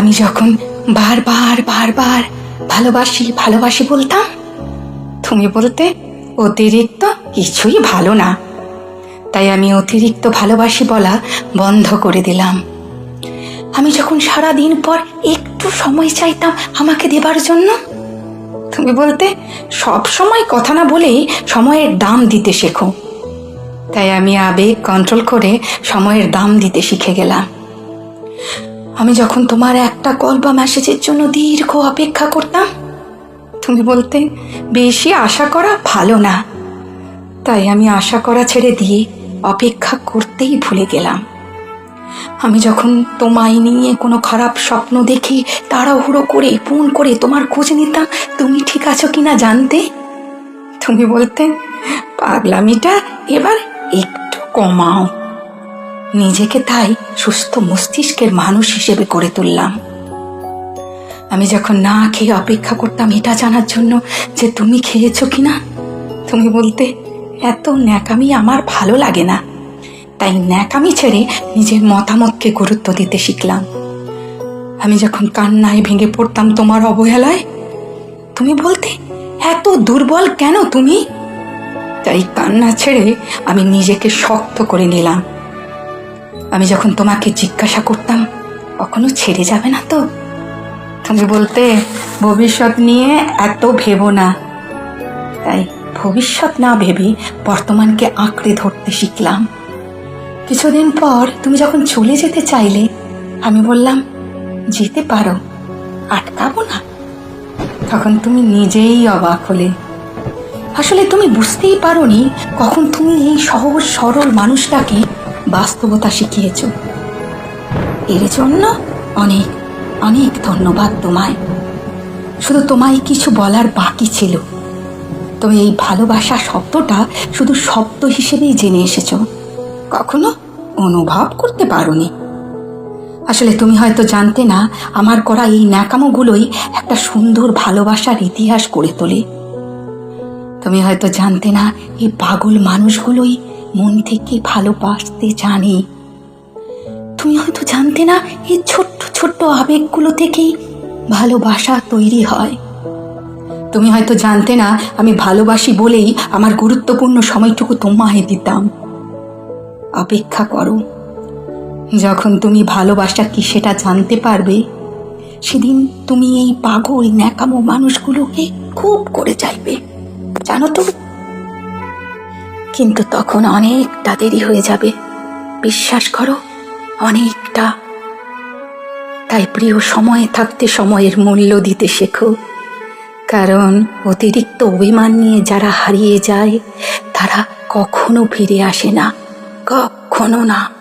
আমি যখন বারবার বারবার ভালোবাসি ভালোবাসি বলতাম, তুমি বলতে অতিরিক্ত কিছুই ভালো না। তাই আমি অতিরিক্ত ভালোবাসি বলা বন্ধ করে দিলাম। আমি যখন সারা দিন পর একটু সময় চাইতাম আমাকে দেবার জন্য, তুমি বলতে সব সময় কথা না বলেই সময়ের দাম দিতে শেখো। তাই আমি আবেগ কন্ট্রোল করে সময়ের দাম দিতে শিখে গেলাম। আমি যখন তোমার একটা কল বা মেসেজের জন্য দীর্ঘ অপেক্ষা করতাম, তুমি বলতে, বেশি আশা করা ভালো না। তাই আমি আশা করা ছেড়ে দিয়ে অপেক্ষা করতেই ভুলে গেলাম। আমি যখন তোমায় নিয়ে কোনো খারাপ স্বপ্ন দেখি, তাড়াহুড়ো করে, ফোন করে তোমার খোঁজ নিতাম, তুমি ঠিক আছো কিনা জানতে? তুমি বলতে, পাগলামিটা এবার একটু কমাও। নিজেকে তাই সুস্থ মস্তিষ্কের মানুষ হিসেবে গড়ে তুললাম। আমি যখন না খেয়ে অপেক্ষা করতাম এটা জানার জন্য যে তুমি খেয়েছো কিনা, তুমি বলতে, এত ন্যাকামি আমার ভালো লাগে না। তাই ন্যাকামি ছেড়ে নিজের মতামতকে গুরুত্ব দিতে শিখলাম। আমি যখন কান্নায় ভেঙে পড়তাম তোমার অবহেলায়, তুমি বলতে, এত দুর্বল কেন তুমি? তাই কান্না ছেড়ে আমি নিজেকে শক্ত করে নিলাম। আমি যখন তোমাকে জিজ্ঞাসা করতাম, কখনো ছেড়ে যাবে না তো? তুমি বলতে, ভবিষ্যৎ নিয়ে এত ভেবো না। তাই ভবিষ্যৎ না ভেবে বর্তমানকে আঁকড়ে ধরতে শিখলাম। কিছুদিন পর তুমি যখন চলে যেতে চাইলে, আমি বললাম, যেতে পারো, আটকাবো না। তখন তুমি নিজেই অবাক হলে। আসলে তুমি বুঝতেই পারোনি কখন তুমি এই সহজ সরল মানুষটাকে বাস্তবতা শিখিয়েছ। এর জন্য অনেক অনেক ধন্যবাদ তোমায়। শুধু তোমায় কিছু বলার বাকি ছিল। তুমি এই ভালোবাসা শব্দটা শুধু শব্দ হিসেবেই জেনে এসেছ। কখনো অনুভব করতে পারোনি। আসলে তুমি হয়তো জানতে না, আমার করা এই ন্যাকামোগুলোই একটা সুন্দর ভালোবাসার ইতিহাস করে তোলে। তুমি হয়তো জানতে না, এই পাগল মানুষগুলোই মন থেকে ভালোবাসতে জানে। তুমি হয়তো জানতে না, এই ছোট্ট ছোট্ট আবেগগুলো থেকেই ভালোবাসা তৈরি হয়। তুমি হয়তো জানতে না, আমি ভালোবাসি বলেই আমার গুরুত্বপূর্ণ সময়টুকু তোমায় দিতাম। অপেক্ষা করো। যখন তুমি ভালোবাসা কি সেটা জানতে পারবে, সেদিন তুমি এই পাগল, ন্যাকামো মানুষগুলোকে খুব করে চাইবে। জানো তো কিন্তু তখন অনেকটা দেরি হয়ে যাবে। বিশ্বাস করো, অনেকটা। তাই প্রিয় সময়ে থাকতে সময়ের মূল্য দিতে শেখো। কারণ অতিরিক্ত অভিমান নিয়ে যারা হারিয়ে যায়, তারা কখনো ফিরে আসে না, কখনো না।